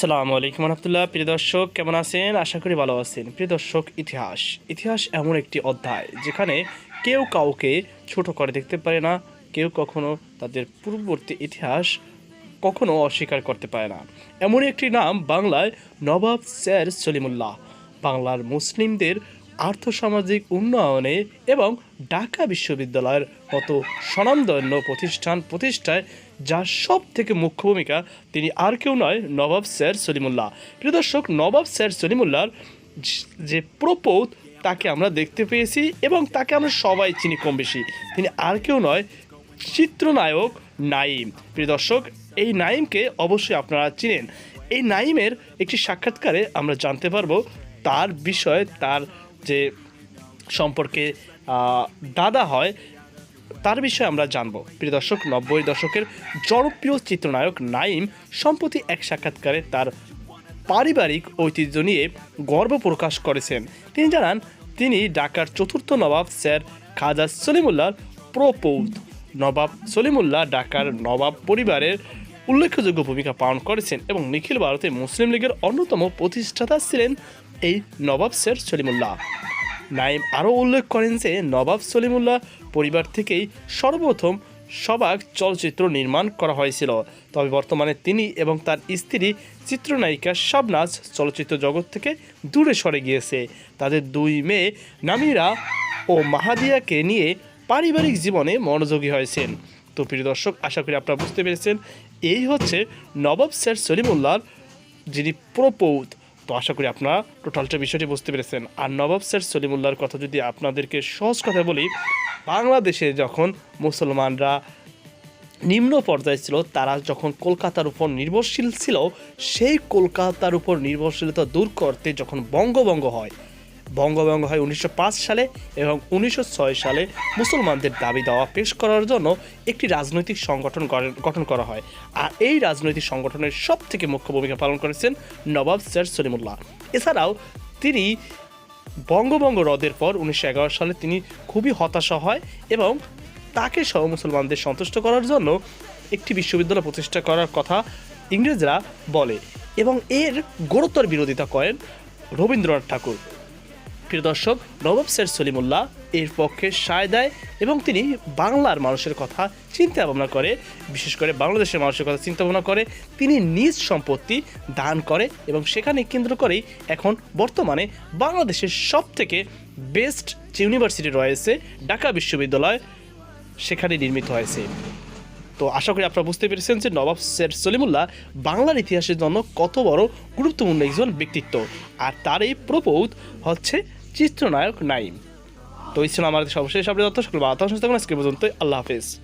আসসালামু আলাইকুম রহমতুল্লাহ। প্রিয় দর্শক, কেমন আছেন? আশা করি ভালো আছেন। প্রিয় দর্শক, ইতিহাস। ইতিহাস এমন একটি অধ্যায় যেখানে কেউ কাউকে ছোট করে দেখতে পারে না, কেউ কখনো তাদের পূর্ববর্তী ইতিহাস কখনো অস্বীকার করতে পারে না। এমন একটি নাম বাংলায় নবাব স্যার সলিমুল্লাহ। বাংলার মুসলিমদের আর্থসামাজিক উন্নয়নে এবং ঢাকা বিশ্ববিদ্যালয়ের মতো স্বনামধন্য প্রতিষ্ঠান প্রতিষ্ঠায়, যার সব থেকে মুখ্য ভূমিকা তিনি আর কেউ নয়, নবাব স্যার সলিমুল্লাহ। প্রিয় দর্শক, নবাব স্যার সলিমুল্লাহর যে প্রপৌত, তাকে আমরা দেখতে পেয়েছি এবং তাকে আমরা সবাই চিনি কম বেশি। তিনি আর কেউ নয়, চিত্রনায়ক নাইম প্রিয় দর্শক, এই নাইমকে অবশ্যই আপনারা চিনেন। এই নাইমের একটি সাক্ষাৎকারে আমরা জানতে পারব তার বিষয়ে, তার যে সম্পর্কে দাদা হয়, তার বিষয়ে আমরা জানব। প্রিয় দর্শক, নব্বই দশকের জনপ্রিয় চিত্রনায়ক নাইম সম্প্রতি এক সাক্ষাৎকারে তার পারিবারিক ঐতিহ্য নিয়ে গর্ব প্রকাশ করেছেন। তিনি জানান, তিনি ঢাকার চতুর্থ নবাব স্যার খাজা সলিমুল্লাহর প্রপৌত। নবাব সলিমুল্লাহ ঢাকার নবাব পরিবারের উল্লেখযোগ্য ভূমিকা পালন করেছেন এবং নিখিল ভারতে মুসলিম লীগের অন্যতম প্রতিষ্ঠাতা ছিলেন এই নবাব স্যার সলিমুল্লাহ। নাইম আরও উল্লেখ করেন যে নবাব সলিমুল্লাহ পরিবার থেকেই সর্বপ্রথম সবাক চলচ্চিত্র নির্মাণ করা হয়েছিল। তবে বর্তমানে তিনি এবং তার স্ত্রী চিত্রনায়িকা শাবনাজ চলচ্চিত্র জগৎ থেকে দূরে সরে গিয়েছে। তাদের দুই মেয়ে নামিরা ও মাহাদিয়াকে নিয়ে পারিবারিক জীবনে মনোযোগী হয়েছেন। তো প্রিয় দর্শক, আশা করি আপনারা বুঝতে পেরেছেন, এই হচ্ছে নবাব স্যার সলিমুল্লাহর যিনি প্রপৌত তো আশা করি আপনারা টোটালটা বিষয়টি বুঝতে পেরেছেন। আর নবাব স্যার সলিমুল্লাহর কথা যদি আপনাদেরকে সহজ কথা বলি, বাংলাদেশে যখন মুসলমানরা নিম্ন পর্যায়ে ছিল, তারা যখন কলকাতার উপর নির্ভরশীল ছিল, সেই কলকাতার উপর নির্ভরশীলতা দূর করতে যখন বঙ্গভঙ্গ হয় বঙ্গভঙ্গ হয় উনিশশো পাঁচ সালে এবং উনিশশো ছয় সালে মুসলমানদের দাবি দাওয়া পেশ করার জন্য একটি রাজনৈতিক সংগঠন গঠন করা হয়। আর এই রাজনৈতিক সংগঠনের সব থেকে মুখ্য ভূমিকা পালন করেছেন নবাব স্যার সলিমুল্লাহ। এছাড়াও তিনি বঙ্গভঙ্গ রদের পর উনিশশো এগারো সালে তিনি খুবই হতাশা হয় এবং তাকে সহ মুসলমানদের সন্তুষ্ট করার জন্য একটি বিশ্ববিদ্যালয় প্রতিষ্ঠা করার কথা ইংরেজরা বলে এবং এর গুরুতর বিরোধিতা করেন রবীন্দ্রনাথ ঠাকুর। প্রিয় দর্শক, নবাব স্যার সলিমুল্লাহ এর পক্ষে সায় দেয় এবং তিনি বাংলার মানুষের কথা চিন্তা ভাবনা করে, বিশেষ করে বাংলাদেশের মানুষের কথা চিন্তা ভাবনা করে, তিনি নিজ সম্পত্তি দান করে এবং সেখানে কেন্দ্র করেই এখন বর্তমানে বাংলাদেশের সব থেকে বেস্ট যে ইউনিভার্সিটি রয়েছে, ঢাকা বিশ্ববিদ্যালয়, সেখানে নির্মিত হয়েছে। তো আশা করি আপনারা বুঝতে পেরেছেন যে নবাব শের সলিমুল্লাহ বাংলার ইতিহাসের জন্য কত বড় গুরুত্বপূর্ণ একজন ব্যক্তিত্ব। আর তার এই প্রপৌত হচ্ছে চিত্রনায়ক নাইম তো এই ছিল আমাদের সর্বশেষ আপডেট। তথ্য সকল বার্তা সংস্থা আজকে পর্যন্ত আল্লাহ হাফেজ।